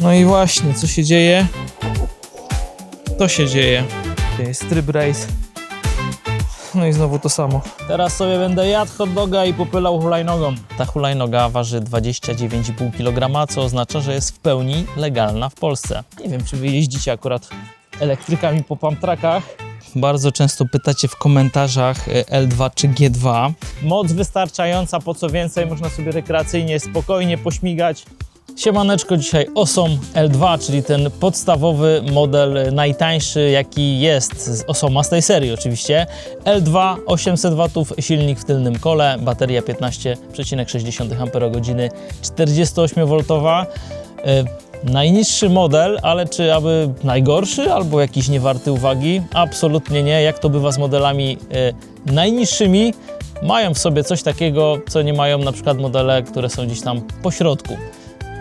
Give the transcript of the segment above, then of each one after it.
No i właśnie, co się dzieje? To się dzieje. To jest tryb race. No i znowu to samo. Teraz sobie będę jadł hot doga i popylał hulajnogą. Ta hulajnoga waży 29,5 kg, co oznacza, że jest w pełni legalna w Polsce. Nie wiem, czy wy jeździcie akurat elektrykami po pump trackach. Bardzo często pytacie w komentarzach y, L2 czy G2. Moc wystarczająca, po co więcej, można sobie rekreacyjnie, spokojnie pośmigać. Siemaneczko, dzisiaj Osom L2, czyli ten podstawowy model, y, najtańszy jaki jest z Osoma z tej serii oczywiście. L2 800 W, silnik w tylnym kole, bateria 15,6 Ah, 48V. Y, Najniższy model, ale czy aby najgorszy albo jakiś niewarty uwagi? Absolutnie nie. Jak to bywa z modelami y, najniższymi, mają w sobie coś takiego, co nie mają na przykład modele, które są gdzieś tam po środku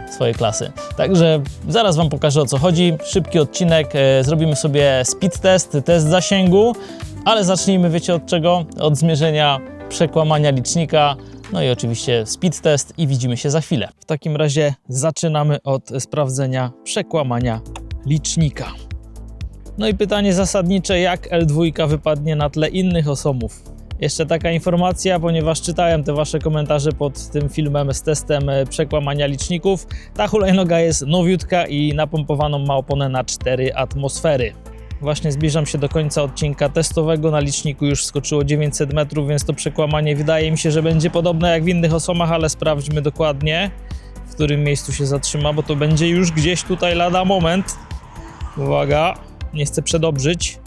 swojej klasy. Także zaraz Wam pokażę o co chodzi. Szybki odcinek, e, zrobimy sobie speed test, test zasięgu, ale zacznijmy, wiecie od czego? Od zmierzenia przekłamania licznika, no i oczywiście speed test i widzimy się za chwilę. W takim razie zaczynamy od sprawdzenia przekłamania licznika. No i pytanie zasadnicze, jak L2 wypadnie na tle innych osomów? Jeszcze taka informacja, ponieważ czytałem te wasze komentarze pod tym filmem z testem e, przekłamania liczników. Ta hulajnoga jest nowiutka i napompowaną ma oponę na 4 atmosfery. Właśnie zbliżam się do końca odcinka testowego. Na liczniku już skoczyło 900 metrów, więc to przekłamanie wydaje mi się, że będzie podobne jak w innych osomach, ale sprawdźmy dokładnie, w którym miejscu się zatrzyma, bo to będzie już gdzieś tutaj lada moment. Uwaga, nie chcę przedobrzyć.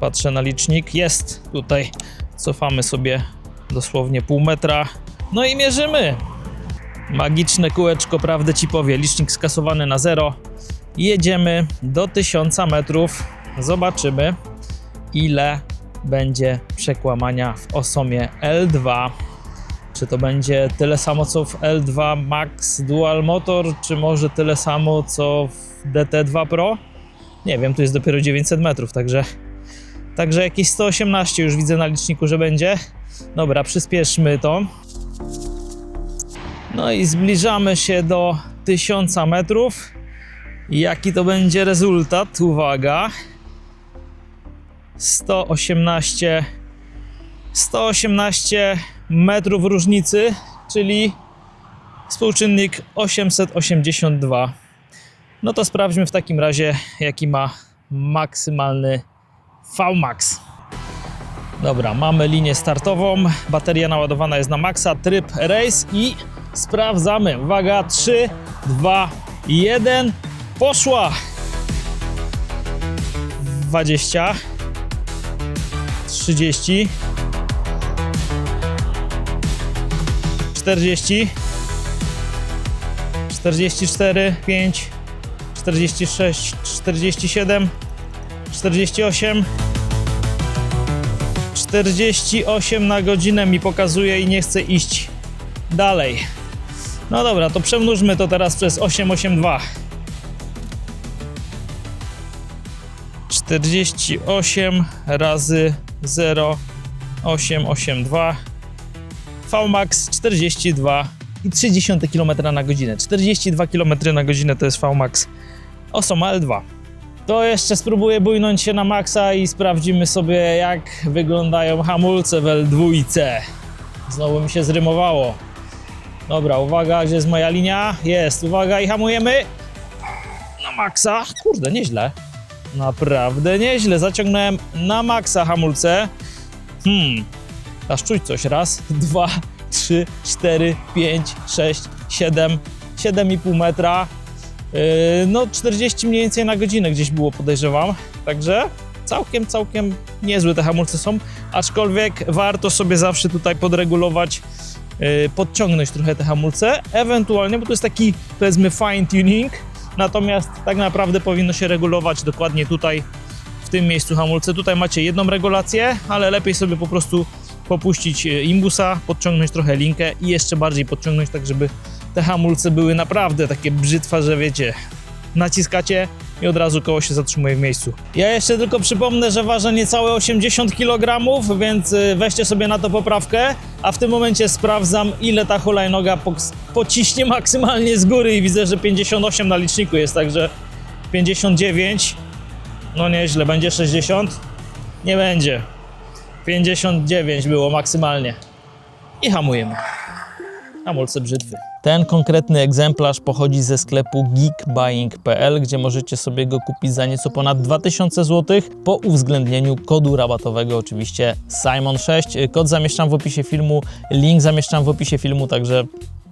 Patrzę na licznik, jest tutaj. Cofamy sobie dosłownie pół metra. No i mierzymy. Magiczne kółeczko, prawdę ci powie. Licznik skasowany na zero. Jedziemy do 1000 metrów. Zobaczymy, ile będzie przekłamania w osomie L2. Czy to będzie tyle samo co w L2 Max Dual Motor, czy może tyle samo co w DT2 Pro? Nie wiem, tu jest dopiero 900 metrów, także Także jakieś 118 już widzę na liczniku, że będzie. Dobra, przyspieszmy to. No i zbliżamy się do 1000 metrów. Jaki to będzie rezultat? Uwaga. 118 118 metrów różnicy, czyli współczynnik 882. No to sprawdźmy w takim razie, jaki ma maksymalny VMAX. Dobra, mamy linię startową, bateria naładowana jest na maksa, tryb race i sprawdzamy. Uwaga, 3, 2, 1, poszła! 20, 30, 40, 44, 5, 46, 47, 48 48 na godzinę mi pokazuje i nie chcę iść dalej. No dobra, to przemnóżmy to teraz przez 882. 48 razy 0,882 VMAX 42 i 30 km na godzinę. 42 km na godzinę to jest VMAX Osoma L2. To jeszcze spróbuję bójnąć się na maksa i sprawdzimy sobie jak wyglądają hamulce w L2. Znowu mi się zrymowało. Dobra, uwaga, gdzie jest moja linia? Jest, uwaga i hamujemy. Na maksa. Kurde, nieźle. Naprawdę nieźle. Zaciągnąłem na maksa hamulce. Hmm, aż czuć coś. Raz, dwa, trzy, cztery, pięć, sześć, siedem, siedem i pół metra. Yy, No, 40 mniej więcej na godzinę gdzieś było, podejrzewam. Także całkiem, całkiem niezłe te hamulce są, aczkolwiek warto sobie zawsze tutaj podregulować, yy, podciągnąć trochę te hamulce, ewentualnie, bo to jest taki, powiedzmy, fine tuning, natomiast tak naprawdę powinno się regulować dokładnie tutaj, w tym miejscu hamulce. Tutaj macie jedną regulację, ale lepiej sobie po prostu popuścić yy, imbusa, podciągnąć trochę linkę i jeszcze bardziej podciągnąć, tak żeby te hamulce były naprawdę takie brzytwa, że wiecie, naciskacie i od razu koło się zatrzymuje w miejscu. Ja jeszcze tylko przypomnę, że ważę niecałe 80 kg, więc y, weźcie sobie na to poprawkę, a w tym momencie sprawdzam, ile ta hulajnoga po- pociśnie maksymalnie z góry i widzę, że 58 na liczniku jest, także 59, no nieźle, będzie 60? Nie będzie. 59 było maksymalnie. I hamujemy. Hamulce brzytwy. Ten konkretny egzemplarz pochodzi ze sklepu geekbuying.pl, gdzie możecie sobie go kupić za nieco ponad 2000 zł po uwzględnieniu kodu rabatowego, oczywiście Simon6. Kod zamieszczam w opisie filmu, link zamieszczam w opisie filmu, także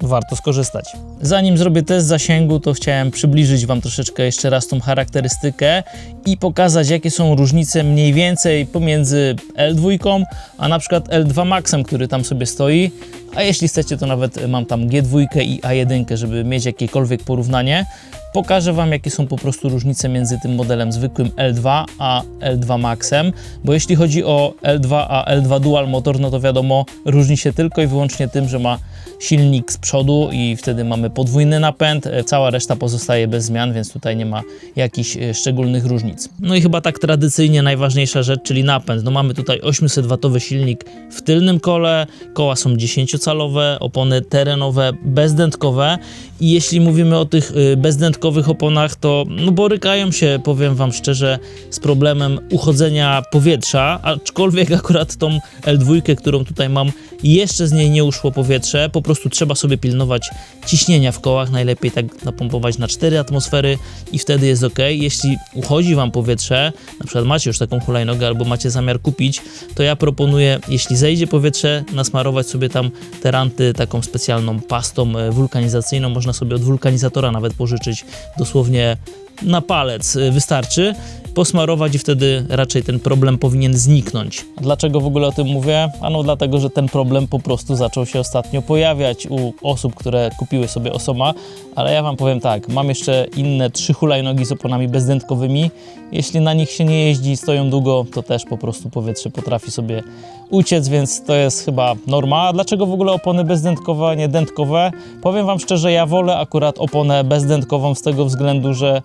warto skorzystać. Zanim zrobię test zasięgu, to chciałem przybliżyć Wam troszeczkę jeszcze raz tą charakterystykę i pokazać, jakie są różnice mniej więcej pomiędzy L2, a na przykład L2 Maxem, który tam sobie stoi. A jeśli chcecie, to nawet mam tam G2 i A1, żeby mieć jakiekolwiek porównanie. Pokażę Wam, jakie są po prostu różnice między tym modelem zwykłym L2 a L2 Maxem, bo jeśli chodzi o L2 a L2 Dual Motor, no to wiadomo, różni się tylko i wyłącznie tym, że ma silnik z przodu i wtedy mamy podwójny napęd, e, cała reszta pozostaje bez zmian, więc tutaj nie ma jakichś e, szczególnych różnic. No i chyba tak tradycyjnie najważniejsza rzecz, czyli napęd. No mamy tutaj 800W silnik w tylnym kole, koła są 10-calowe, opony terenowe, bezdętkowe. I jeśli mówimy o tych y, bezdętkowych oponach, to no borykają się, powiem Wam szczerze, z problemem uchodzenia powietrza, aczkolwiek akurat tą L2, którą tutaj mam, jeszcze z niej nie uszło powietrze, po prostu trzeba sobie pilnować ciśnienia w kołach, najlepiej tak napompować na 4 atmosfery i wtedy jest ok. Jeśli uchodzi Wam powietrze, na przykład macie już taką hulajnogę albo macie zamiar kupić, to ja proponuję, jeśli zejdzie powietrze, nasmarować sobie tam te ranty taką specjalną pastą e, wulkanizacyjną, można sobie od wulkanizatora nawet pożyczyć dosłownie na palec. Y, wystarczy, posmarować i wtedy raczej ten problem powinien zniknąć. Dlaczego w ogóle o tym mówię? Ano dlatego, że ten problem po prostu zaczął się ostatnio pojawiać u osób, które kupiły sobie Osoma, ale ja Wam powiem tak, mam jeszcze inne trzy hulajnogi z oponami bezdętkowymi. Jeśli na nich się nie jeździ i stoją długo, to też po prostu powietrze potrafi sobie uciec, więc to jest chyba norma. A dlaczego w ogóle opony bezdętkowe, a nie dętkowe? Powiem Wam szczerze, ja wolę akurat oponę bezdętkową z tego względu, że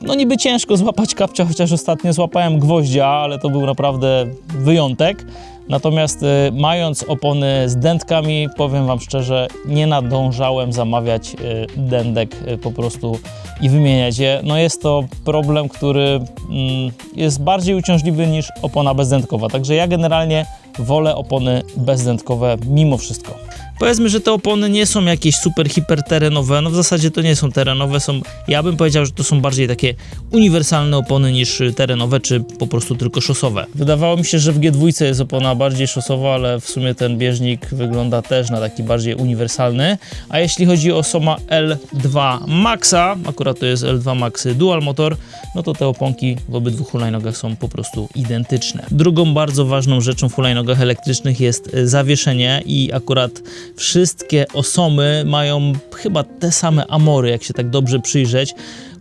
no niby ciężko złapać kapcia, chociaż ostatnio złapałem gwoździa, ale to był naprawdę wyjątek. Natomiast y, mając opony z dętkami, powiem Wam szczerze, nie nadążałem zamawiać y, dędek y, po prostu i wymieniać je. No jest to problem, który mm, jest bardziej uciążliwy niż opona bezdętkowa. Także ja generalnie wolę opony bezdętkowe mimo wszystko. Powiedzmy, że te opony nie są jakieś super hiperterenowe, no w zasadzie to nie są terenowe, są, ja bym powiedział, że to są bardziej takie uniwersalne opony niż terenowe, czy po prostu tylko szosowe. Wydawało mi się, że w G2 jest opona bardziej szosowa, ale w sumie ten bieżnik wygląda też na taki bardziej uniwersalny, a jeśli chodzi o Soma L2 Maxa, akurat to jest L2 Max Dual Motor, no to te oponki w obydwu hulajnogach są po prostu identyczne. Drugą bardzo ważną rzeczą w hulajnogach elektrycznych jest zawieszenie i akurat wszystkie osomy mają chyba te same amory, jak się tak dobrze przyjrzeć.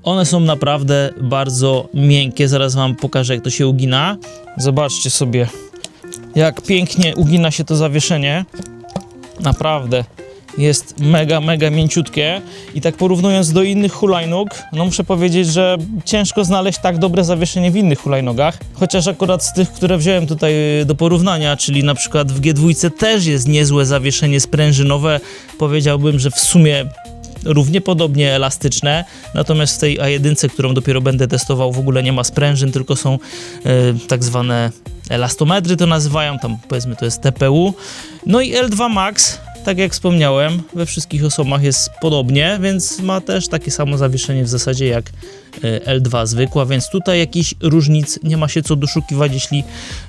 One są naprawdę bardzo miękkie. Zaraz Wam pokażę, jak to się ugina. Zobaczcie sobie, jak pięknie ugina się to zawieszenie. Naprawdę jest mega, mega mięciutkie. I tak porównując do innych hulajnóg, no muszę powiedzieć, że ciężko znaleźć tak dobre zawieszenie w innych hulajnogach, chociaż akurat z tych, które wziąłem tutaj do porównania, czyli na przykład w G2 też jest niezłe zawieszenie sprężynowe, powiedziałbym, że w sumie równie podobnie elastyczne, natomiast w tej A1, którą dopiero będę testował, w ogóle nie ma sprężyn, tylko są e, tak zwane elastometry to nazywają, tam powiedzmy to jest TPU. No i L2 Max, tak jak wspomniałem, we wszystkich osobach jest podobnie, więc ma też takie samo zawieszenie w zasadzie jak e, L2 zwykła, więc tutaj jakichś różnic nie ma się co doszukiwać, jeśli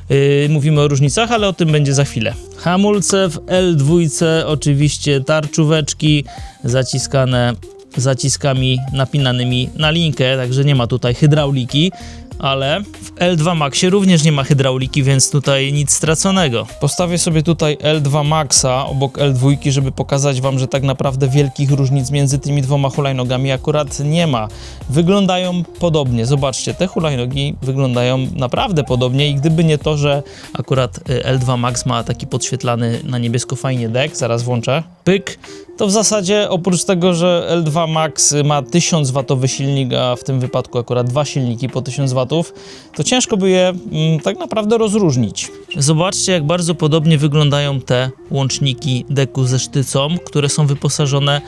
yy, mówimy o różnicach, ale o tym będzie za chwilę. Hamulce w L2 oczywiście tarczóweczki zaciskane zaciskami napinanymi na linkę, także nie ma tutaj hydrauliki, ale w L2 Maxie również nie ma hydrauliki, więc tutaj nic straconego. Postawię sobie tutaj L2 Maxa obok L2, żeby pokazać Wam, że tak naprawdę wielkich różnic między tymi dwoma hulajnogami akurat nie ma. Wyglądają podobnie. Zobaczcie, te hulajnogi wyglądają naprawdę podobnie i gdyby nie to, że akurat y, L2 Max ma taki podświetlany na niebiesko fajnie dek, zaraz włączę. Pyk, to w zasadzie oprócz tego, że L2 Max ma 1000 watowy silnik, a w tym wypadku akurat dwa silniki po 1000 watów, to ciężko by je mm, tak naprawdę rozróżnić. Zobaczcie, jak bardzo podobnie wyglądają te łączniki deku ze sztycą, które są wyposażone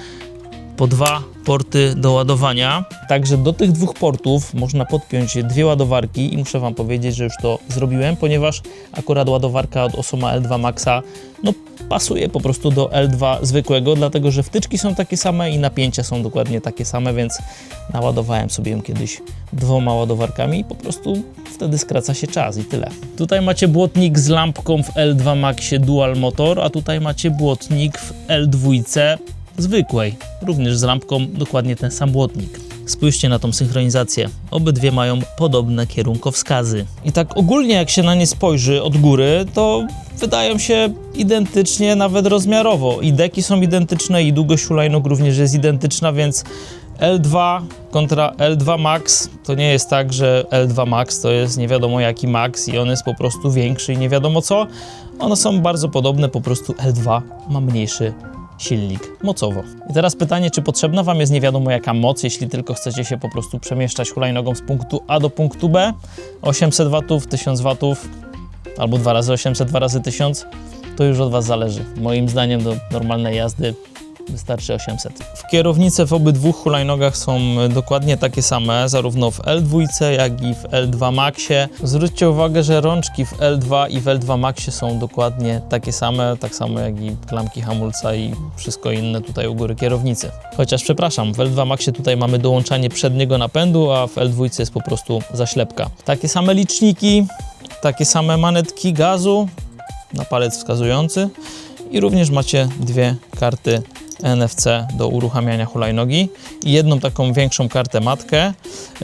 po dwa porty do ładowania. Także do tych dwóch portów można podpiąć dwie ładowarki i muszę Wam powiedzieć, że już to zrobiłem, ponieważ akurat ładowarka od Osoma L2 Maxa no, pasuje po prostu do L2 zwykłego, dlatego że wtyczki są takie same i napięcia są dokładnie takie same, więc naładowałem sobie ją kiedyś dwoma ładowarkami i po prostu wtedy skraca się czas i tyle. Tutaj macie błotnik z lampką w L2 Maxie Dual Motor, a tutaj macie błotnik w L2 zwykłej, również z lampką, dokładnie ten sam błotnik. Spójrzcie na tą synchronizację. Obydwie mają podobne kierunkowskazy. I tak ogólnie jak się na nie spojrzy od góry, to wydają się identycznie, nawet rozmiarowo. I deki są identyczne i długość hulajnóg również jest identyczna, więc L2 kontra L2 Max to nie jest tak, że L2 Max to jest nie wiadomo jaki Max i on jest po prostu większy i nie wiadomo co. One są bardzo podobne, po prostu L2 ma mniejszy silnik mocowo. I teraz pytanie, czy potrzebna Wam jest nie wiadomo jaka moc, jeśli tylko chcecie się po prostu przemieszczać hulajnogą z punktu A do punktu B? 800 W, 1000 W albo 2 razy 800, 2 razy 1000, to już od Was zależy. Moim zdaniem do normalnej jazdy wystarczy 800. W kierownice w obydwu hulajnogach są dokładnie takie same, zarówno w L2, jak i w L2 Maxie. Zwróćcie uwagę, że rączki w L2 i w L2 Maxie są dokładnie takie same, tak samo jak i klamki hamulca i wszystko inne tutaj u góry kierownicy. Chociaż przepraszam, w L2 Maxie tutaj mamy dołączanie przedniego napędu, a w L2 jest po prostu zaślepka. Takie same liczniki, takie same manetki gazu na palec wskazujący i również macie dwie karty NFC do uruchamiania hulajnogi i jedną taką większą kartę matkę.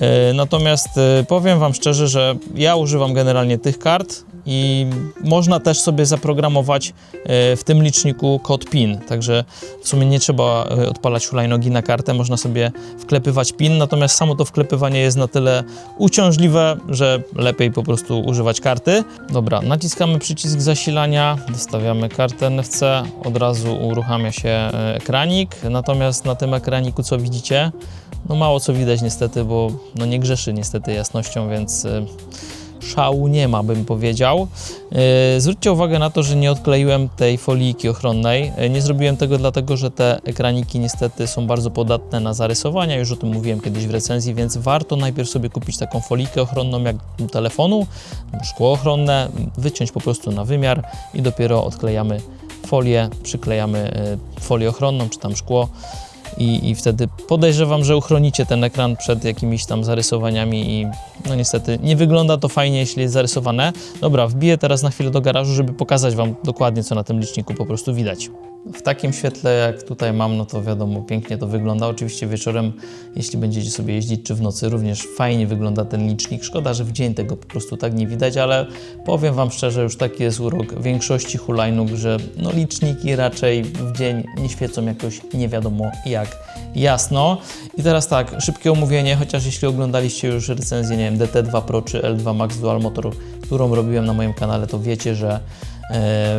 E, Natomiast e, powiem Wam szczerze, że ja używam generalnie tych kart i można też sobie zaprogramować e, w tym liczniku kod PIN, także w sumie nie trzeba e, odpalać hulajnogi na kartę, można sobie wklepywać PIN, natomiast samo to wklepywanie jest na tyle uciążliwe, że lepiej po prostu używać karty. Dobra, naciskamy przycisk zasilania, dostawiamy kartę NFC, od razu uruchamia się e, ekranik, natomiast na tym ekraniku co widzicie, no mało co widać niestety, bo no nie grzeszy niestety jasnością, więc szału nie ma, bym powiedział. Yy, Zwróćcie uwagę na to, że nie odkleiłem tej folijki ochronnej. Yy, Nie zrobiłem tego dlatego, że te ekraniki niestety są bardzo podatne na zarysowania. Już o tym mówiłem kiedyś w recenzji, więc warto najpierw sobie kupić taką folijkę ochronną jak telefonu, szkło ochronne, wyciąć po prostu na wymiar i dopiero odklejamy folię, przyklejamy yy, folię ochronną czy tam szkło i, i wtedy podejrzewam, że uchronicie ten ekran przed jakimiś tam zarysowaniami i no niestety nie wygląda to fajnie, jeśli jest zarysowane. Dobra, wbiję teraz na chwilę do garażu, żeby pokazać Wam dokładnie, co na tym liczniku po prostu widać. W takim świetle, jak tutaj mam, no to wiadomo, pięknie to wygląda. Oczywiście wieczorem, jeśli będziecie sobie jeździć, czy w nocy, również fajnie wygląda ten licznik. Szkoda, że w dzień tego po prostu tak nie widać, ale powiem Wam szczerze, już taki jest urok większości hulajnóg, że no liczniki raczej w dzień nie świecą jakoś nie wiadomo jak jasno. I teraz tak, szybkie omówienie, chociaż jeśli oglądaliście już recenzję, nie wiem, DT2 Pro czy L2 Max Dual Motor, którą robiłem na moim kanale, to wiecie, że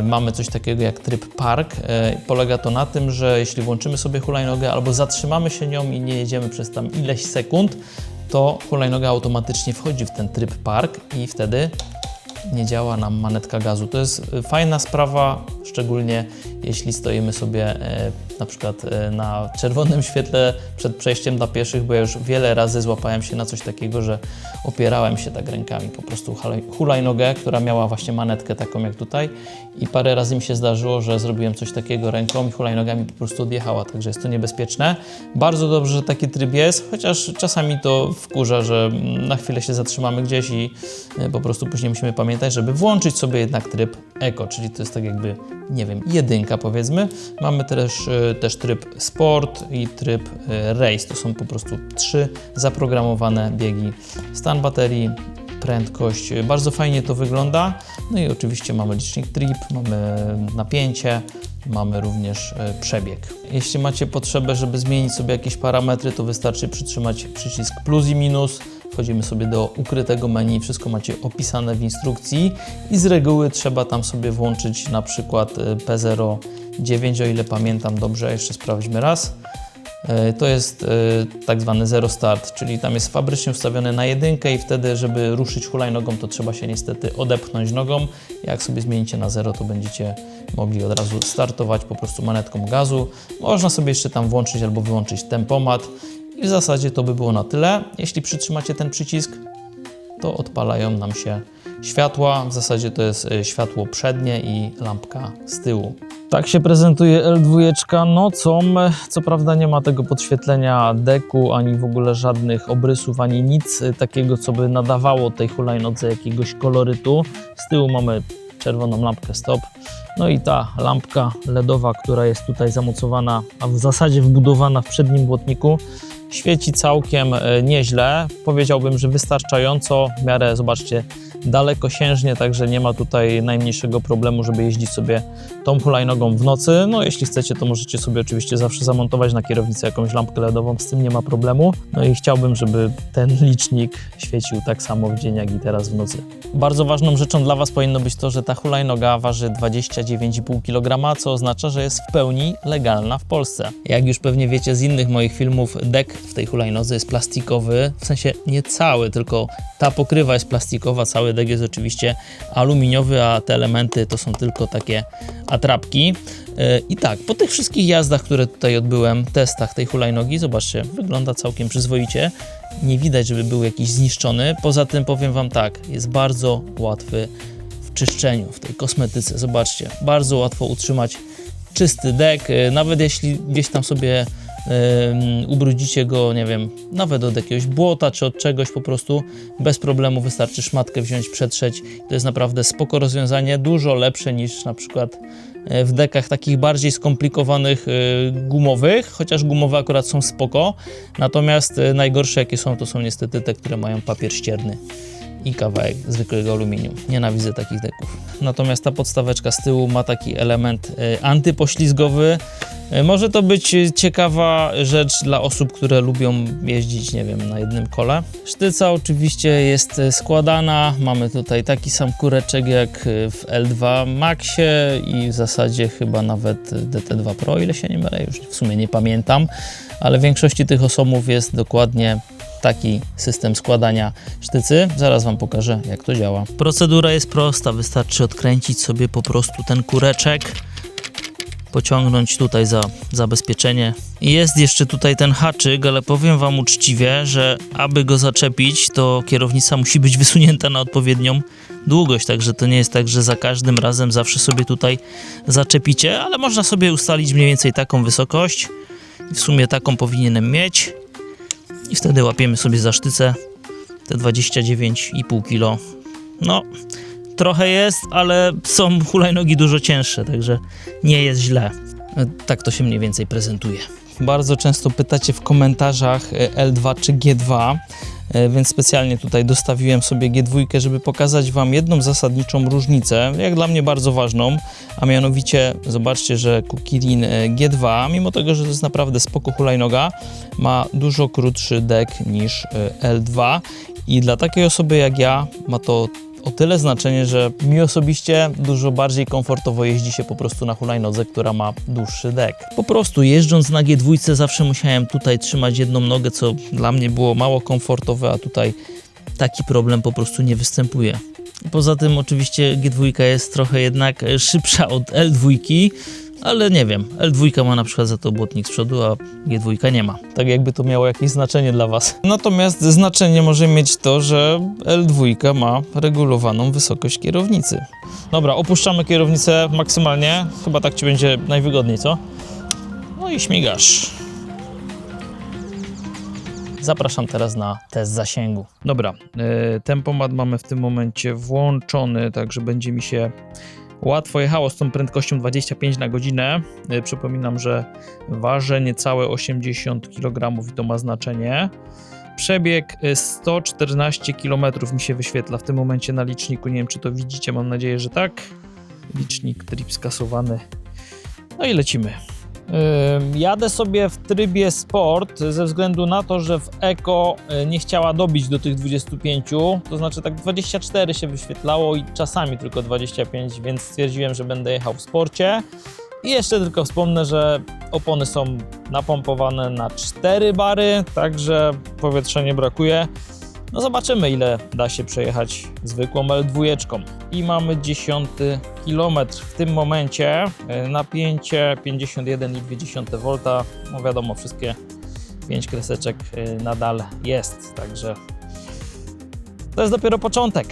mamy coś takiego jak tryb park. E, polega to na tym, że jeśli włączymy sobie hulajnogę albo zatrzymamy się nią i nie jedziemy przez tam ileś sekund, to hulajnoga automatycznie wchodzi w ten tryb park i wtedy nie działa nam manetka gazu. To jest fajna sprawa, szczególnie jeśli stoimy sobie e, na przykład e, na czerwonym świetle przed przejściem dla pieszych, bo ja już wiele razy złapałem się na coś takiego, że opierałem się tak rękami, po prostu hulaj- hulajnogę, która miała właśnie manetkę taką jak tutaj i parę razy mi się zdarzyło, że zrobiłem coś takiego ręką i hulajnogami po prostu odjechała, także jest to niebezpieczne. Bardzo dobrze, że taki tryb jest, chociaż czasami to wkurza, że mm, na chwilę się zatrzymamy gdzieś i e, po prostu później musimy pamiętać, żeby włączyć sobie jednak tryb Eco, czyli to jest tak jakby, nie wiem, jedynka powiedzmy. Mamy też, e, też tryb Sport i tryb e, Race. To są po prostu trzy zaprogramowane biegi. Stan baterii, prędkość. Bardzo fajnie to wygląda. No i oczywiście mamy licznik trip, mamy napięcie, mamy również e, przebieg. Jeśli macie potrzebę, żeby zmienić sobie jakieś parametry, to wystarczy przytrzymać przycisk plus i minus. Wchodzimy sobie do ukrytego menu, wszystko macie opisane w instrukcji i z reguły trzeba tam sobie włączyć na przykład y, P09, o ile pamiętam dobrze, jeszcze sprawdźmy raz. Y, To jest y, tak zwany zero start, czyli tam jest fabrycznie ustawione na jedynkę i wtedy, żeby ruszyć hulajnogą, to trzeba się niestety odepchnąć nogą. Jak sobie zmienicie na zero, to będziecie mogli od razu startować po prostu manetką gazu. Można sobie jeszcze tam włączyć albo wyłączyć tempomat w zasadzie to by było na tyle. Jeśli przytrzymacie ten przycisk, to odpalają nam się światła. W zasadzie to jest y, światło przednie i lampka z tyłu. Tak się prezentuje L2 nocą. Co prawda nie ma tego podświetlenia deku, ani w ogóle żadnych obrysów, ani nic y, takiego, co by nadawało tej hulajnodze jakiegoś kolorytu. Z tyłu mamy czerwoną lampkę stop. No i ta lampka LEDowa, która jest tutaj zamocowana, a w zasadzie wbudowana w przednim błotniku, świeci całkiem e, nieźle. Powiedziałbym, że wystarczająco. W miarę, zobaczcie, dalekosiężnie, także nie ma tutaj najmniejszego problemu, żeby jeździć sobie tą hulajnogą w nocy. No jeśli chcecie, to możecie sobie oczywiście zawsze zamontować na kierownicę jakąś lampkę LEDową, z tym nie ma problemu. No i chciałbym, żeby ten licznik świecił tak samo w dzień, jak i teraz w nocy. Bardzo ważną rzeczą dla Was powinno być to, że ta hulajnoga waży 29,5 kg, co oznacza, że jest w pełni legalna w Polsce. Jak już pewnie wiecie z innych moich filmów, dek w tej hulajnodze jest plastikowy, w sensie nie cały, tylko ta pokrywa jest plastikowa, cały dek jest oczywiście aluminiowy, a te elementy to są tylko takie atrapki. Yy, I tak, po tych wszystkich jazdach, które tutaj odbyłem, testach tej hulajnogi, zobaczcie, wygląda całkiem przyzwoicie. Nie widać, żeby był jakiś zniszczony. Poza tym powiem Wam tak, jest bardzo łatwy w czyszczeniu, w tej kosmetyce. Zobaczcie, bardzo łatwo utrzymać czysty dek, yy, nawet jeśli gdzieś tam sobie ym, ubrudzicie go, nie wiem, nawet od jakiegoś błota czy od czegoś po prostu bez problemu wystarczy szmatkę wziąć, przetrzeć. To jest naprawdę spoko rozwiązanie, dużo lepsze niż na przykład e, w dekach takich bardziej skomplikowanych e, gumowych, chociaż gumowe akurat są spoko. Natomiast e, najgorsze jakie są, to są niestety te, które mają papier ścierny i kawałek zwykłego aluminium. Nienawidzę takich deków. Natomiast ta podstaweczka z tyłu ma taki element e, antypoślizgowy. E, Może to być e, ciekawa rzecz dla osób, które lubią jeździć, nie wiem, na jednym kole. Sztyca oczywiście jest składana. Mamy tutaj taki sam kureczek jak w L2 Maxie i w zasadzie chyba nawet DT2 Pro, ile się nie mylę, już w sumie nie pamiętam, ale w większości tych osobów jest dokładnie taki system składania sztycy. Zaraz Wam pokażę, jak to działa. Procedura jest prosta, wystarczy odkręcić sobie po prostu ten kureczek, pociągnąć tutaj za zabezpieczenie. Jest jeszcze tutaj ten haczyk, ale powiem Wam uczciwie, że aby go zaczepić, to kierownica musi być wysunięta na odpowiednią długość, także to nie jest tak, że za każdym razem zawsze sobie tutaj zaczepicie, ale można sobie ustalić mniej więcej taką wysokość. W sumie taką powinienem mieć i wtedy łapiemy sobie za sztycę te 29,5 kg. No, trochę jest, ale są hulajnogi dużo cięższe, także nie jest źle. Tak to się mniej więcej prezentuje. Bardzo często pytacie w komentarzach e, L2 czy G2, e, więc specjalnie tutaj dostawiłem sobie G2, żeby pokazać Wam jedną zasadniczą różnicę, jak dla mnie bardzo ważną, a mianowicie zobaczcie, że Kukirin e, G2, mimo tego, że to jest naprawdę spoko hulajnoga, ma dużo krótszy dek niż e, L2 i dla takiej osoby jak ja ma to o tyle znaczenie, że mi osobiście dużo bardziej komfortowo jeździ się po prostu na hulajnodze, która ma dłuższy dek. Po prostu jeżdżąc na G2 zawsze musiałem tutaj trzymać jedną nogę, co dla mnie było mało komfortowe, a tutaj taki problem po prostu nie występuje. Poza tym oczywiście G2 jest trochę jednak szybsza od L2, ale nie wiem, L2 ma na przykład za to błotnik z przodu, a G2 nie ma. Tak jakby to miało jakieś znaczenie dla Was. Natomiast znaczenie może mieć to, że L2 ma regulowaną wysokość kierownicy. Dobra, opuszczamy kierownicę maksymalnie. Chyba tak Ci będzie najwygodniej, co? No i śmigasz. Zapraszam teraz na test zasięgu. Dobra, e, tempomat mamy w tym momencie włączony, także będzie mi się łatwo jechało z tą prędkością 25 na godzinę. E, Przypominam, że ważę niecałe 80 kg i to ma znaczenie. Przebieg e, 114 km mi się wyświetla w tym momencie na liczniku. Nie wiem, czy to widzicie, mam nadzieję, że tak. Licznik trip skasowany. No i lecimy. Jadę sobie w trybie sport ze względu na to, że w Eko y, nie chciała dobić do tych 25, to znaczy tak 24 się wyświetlało i czasami tylko 25, więc stwierdziłem, że będę jechał w sporcie. I jeszcze tylko wspomnę, że opony są napompowane na 4 bary, także powietrza nie brakuje. No zobaczymy ile da się przejechać zwykłą L2. I mamy 10 kilometr. W tym momencie e, napięcie 51,2 V. No wiadomo, wszystkie 5 kreseczek e, nadal jest, także to jest dopiero początek.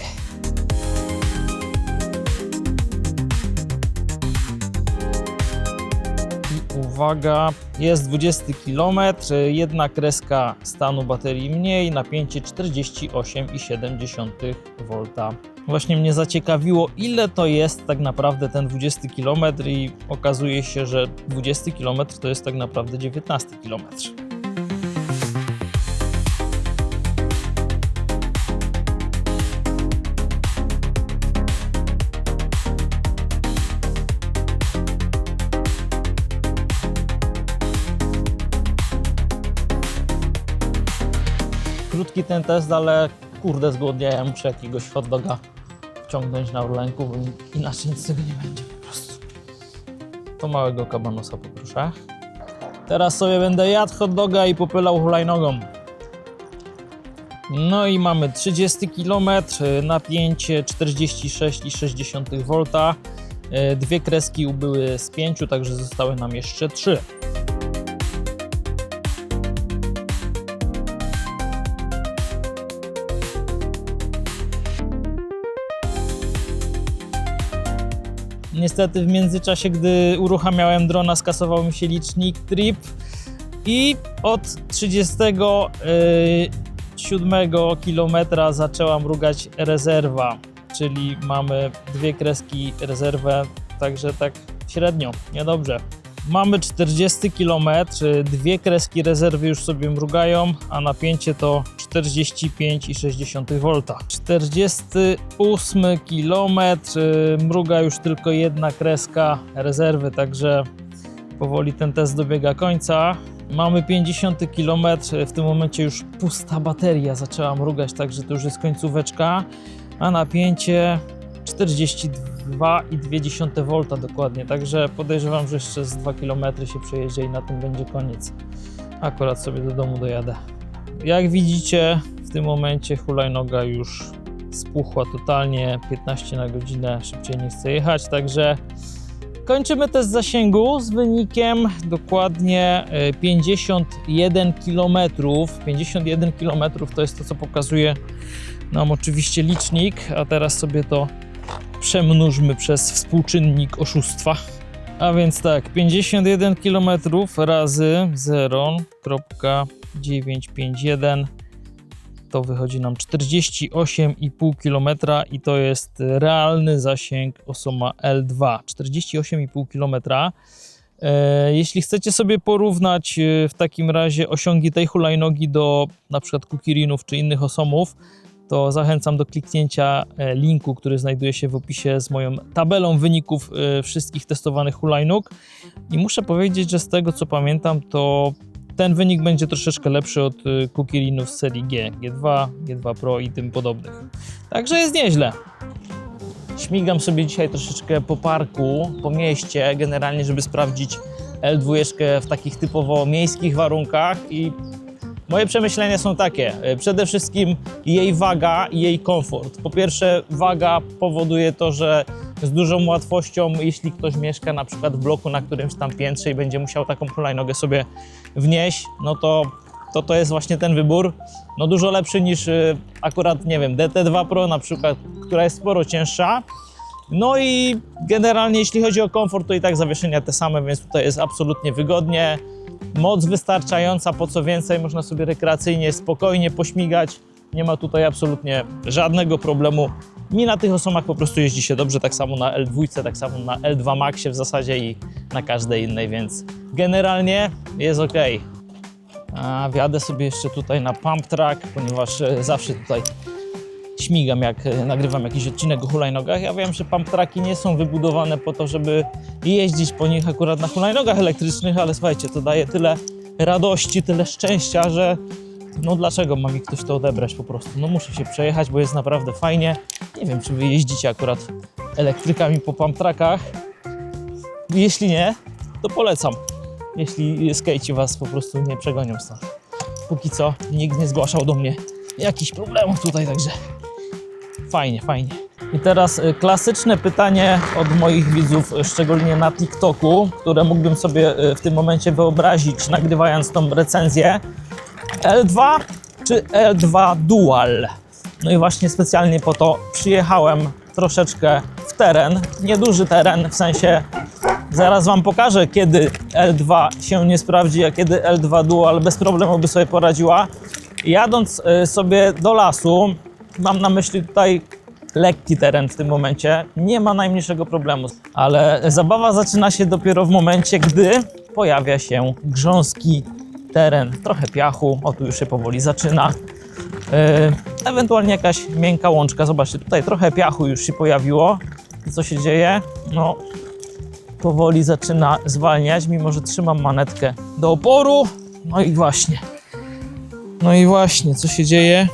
Uwaga, jest 20 km, jedna kreska stanu baterii mniej, napięcie 48,7 V. Właśnie mnie zaciekawiło, ile to jest tak naprawdę ten 20 km i okazuje się, że 20 km to jest tak naprawdę 19 km. Krótki ten test, ale kurde zgłodniałem, muszę jakiegoś hot doga wciągnąć na orlenku, bo inaczej nic z tego nie będzie po prostu. To małego kabanosa poproszę. Teraz sobie będę jadł hot doga i popylał hulajnogą. No i mamy 30 km, napięcie 46,6 V. E, Dwie kreski ubyły z pięciu, także zostały nam jeszcze trzy. Niestety w międzyczasie, gdy uruchamiałem drona, skasował mi się licznik trip i od 37 km zaczęła mrugać rezerwa, czyli mamy dwie kreski rezerwę, także tak średnio, niedobrze. Mamy 40 km, dwie kreski rezerwy już sobie mrugają, a napięcie to 45,6 V. 48 km, mruga już tylko jedna kreska rezerwy, także powoli ten test dobiega końca. Mamy 50 km, w tym momencie już pusta bateria zaczęła mrugać, także to już jest końcóweczka, a napięcie 42,2 V dokładnie, także podejrzewam, że jeszcze z 2 km się przejedzie i na tym będzie koniec. Akurat sobie do domu dojadę. Jak widzicie, w tym momencie hulajnoga już spuchła totalnie, 15 na godzinę, szybciej nie chce jechać, także kończymy test zasięgu z wynikiem dokładnie e, 51 km. 51 km to jest to, co pokazuje nam oczywiście licznik, a teraz sobie to przemnóżmy przez współczynnik oszustwa. A więc tak, 51 km razy 0.951 to wychodzi nam 48,5 km i to jest realny zasięg Osoma L2. 48,5 km. Jeśli chcecie sobie porównać e, w takim razie osiągi tej hulajnogi do na przykład Kukirinów czy innych osomów, to zachęcam do kliknięcia e, linku, który znajduje się w opisie z moją tabelą wyników e, wszystkich testowanych hulajnóg. I muszę powiedzieć, że z tego co pamiętam, to ten wynik będzie troszeczkę lepszy od Kukirinów z serii G, G2, G2 Pro i tym podobnych. Także jest nieźle. Śmigam sobie dzisiaj troszeczkę po parku, po mieście, generalnie, żeby sprawdzić L2 w takich typowo miejskich warunkach i Moje przemyślenia są takie. E, Przede wszystkim jej waga i jej komfort. Po pierwsze, waga powoduje to, że z dużą łatwością, jeśli ktoś mieszka na przykład w bloku na którymś tam piętrze i będzie musiał taką hulajnogę sobie wnieść, no to to, to jest właśnie ten wybór. No dużo lepszy niż y, akurat, nie wiem, DT2 Pro na przykład, która jest sporo cięższa. No i generalnie jeśli chodzi o komfort, to i tak zawieszenia te same, więc tutaj jest absolutnie wygodnie. Moc wystarczająca, po co więcej, można sobie rekreacyjnie, spokojnie pośmigać. Nie ma tutaj absolutnie żadnego problemu. Mi na tych osomach po prostu jeździ się dobrze, tak samo na L2, tak samo na L2 Maxie w zasadzie i na każdej innej, więc generalnie jest ok. A wjadę sobie jeszcze tutaj na pump track, ponieważ e, zawsze tutaj śmigam, jak e, nagrywam jakiś odcinek o hulajnogach. Ja wiem, że pump tracki nie są wybudowane po to, żeby jeździć po nich akurat na hulajnogach elektrycznych, ale słuchajcie, to daje tyle radości, tyle szczęścia, że no dlaczego ma mi ktoś to odebrać po prostu? No muszę się przejechać, bo jest naprawdę fajnie. Nie wiem, czy wy jeździcie akurat elektrykami po pump trackach. Jeśli nie, to polecam. Jeśli skejci was po prostu nie przegonią stąd. Póki co nikt nie zgłaszał do mnie jakichś problemów tutaj, także fajnie, fajnie. I teraz y, klasyczne pytanie od moich widzów, szczególnie na TikToku, które mógłbym sobie y, w tym momencie wyobrazić, nagrywając tą recenzję. L2 czy L2 Dual? No i właśnie specjalnie po to przyjechałem troszeczkę w teren, nieduży teren, w sensie zaraz Wam pokażę, kiedy L2 się nie sprawdzi, a kiedy L2 Dual bez problemu by sobie poradziła. Jadąc y, sobie do lasu, mam na myśli tutaj lekki teren w tym momencie, nie ma najmniejszego problemu, ale zabawa zaczyna się dopiero w momencie, gdy pojawia się grząski teren, trochę piachu, o tu już się powoli zaczyna. Yy, ewentualnie jakaś miękka łączka. Zobaczcie, tutaj trochę piachu już się pojawiło. Co się dzieje? No, powoli zaczyna zwalniać, mimo że trzymam manetkę do oporu. No i właśnie. No i właśnie, co się dzieje?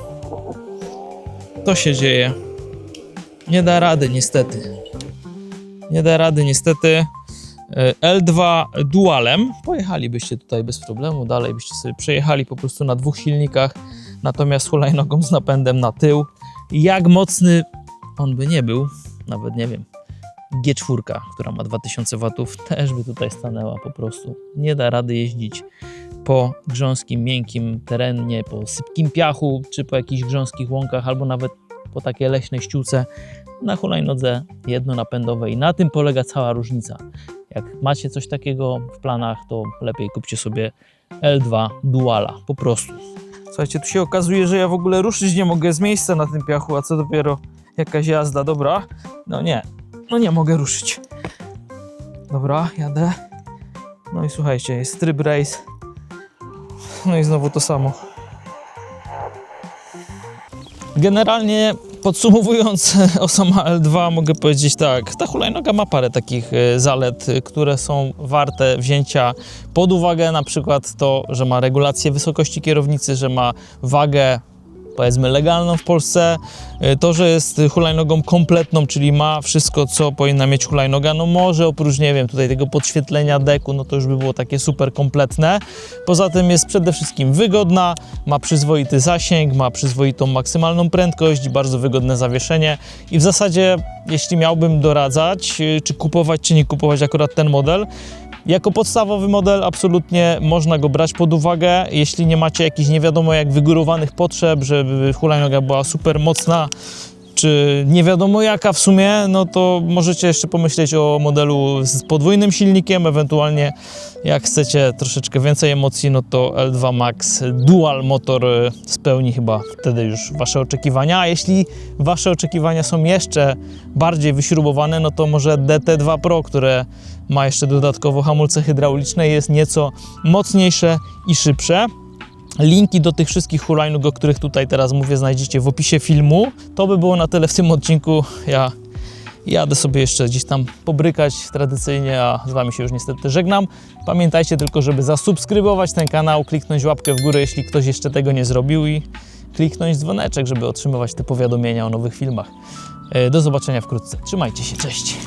To się dzieje. Nie da rady, niestety. Nie da rady, niestety. E, L2 dualem. Pojechalibyście tutaj bez problemu, dalej byście sobie przejechali po prostu na dwóch silnikach, natomiast hulajnogą z napędem na tył. Jak mocny on by nie był, nawet nie wiem. G4, która ma 2000 watów, też by tutaj stanęła po prostu. Nie da rady jeździć po grząskim, miękkim terenie, po sypkim piachu, czy po jakichś grząskich łąkach, albo nawet po takiej leśnej ściółce na hulajnodze jednonapędowej. Na tym polega cała różnica. Jak macie coś takiego w planach, to lepiej kupcie sobie L2 Duala, po prostu. Słuchajcie, tu się okazuje, że ja w ogóle ruszyć nie mogę z miejsca na tym piachu, a co dopiero jakaś jazda, dobra? No nie, no nie mogę ruszyć. Dobra, jadę. No i słuchajcie, jest tryb race. No i znowu to samo. Generalnie podsumowując o sama L2 mogę powiedzieć tak, ta hulajnoga ma parę takich e, zalet, e, które są warte wzięcia pod uwagę, na przykład to, że ma regulację wysokości kierownicy, że ma wagę powiedzmy legalną w Polsce, E, to, że jest hulajnogą kompletną, czyli ma wszystko, co powinna mieć hulajnoga, no może oprócz, nie wiem, tutaj tego podświetlenia deku, no to już by było takie super kompletne. Poza tym jest przede wszystkim wygodna, ma przyzwoity zasięg, ma przyzwoitą maksymalną prędkość, bardzo wygodne zawieszenie i w zasadzie, jeśli miałbym doradzać, e, czy kupować, czy nie kupować akurat ten model, jako podstawowy model absolutnie można go brać pod uwagę, jeśli nie macie jakichś nie wiadomo jak wygórowanych potrzeb, żeby hulajnoga była super mocna, czy nie wiadomo jaka w sumie, no to możecie jeszcze pomyśleć o modelu z podwójnym silnikiem, ewentualnie jak chcecie troszeczkę więcej emocji, no to L2 Max Dual Motor y, spełni chyba wtedy już Wasze oczekiwania, a jeśli Wasze oczekiwania są jeszcze bardziej wyśrubowane, no to może DT2 Pro, które ma jeszcze dodatkowo hamulce hydrauliczne, jest nieco mocniejsze i szybsze. Linki do tych wszystkich hulajnóg, o których tutaj teraz mówię, znajdziecie w opisie filmu. To by było na tyle w tym odcinku. Ja jadę sobie jeszcze gdzieś tam pobrykać tradycyjnie, a z Wami się już niestety żegnam. Pamiętajcie tylko, żeby zasubskrybować ten kanał, kliknąć łapkę w górę, jeśli ktoś jeszcze tego nie zrobił i kliknąć dzwoneczek, żeby otrzymywać te powiadomienia o nowych filmach. E, Do zobaczenia wkrótce. Trzymajcie się, cześć!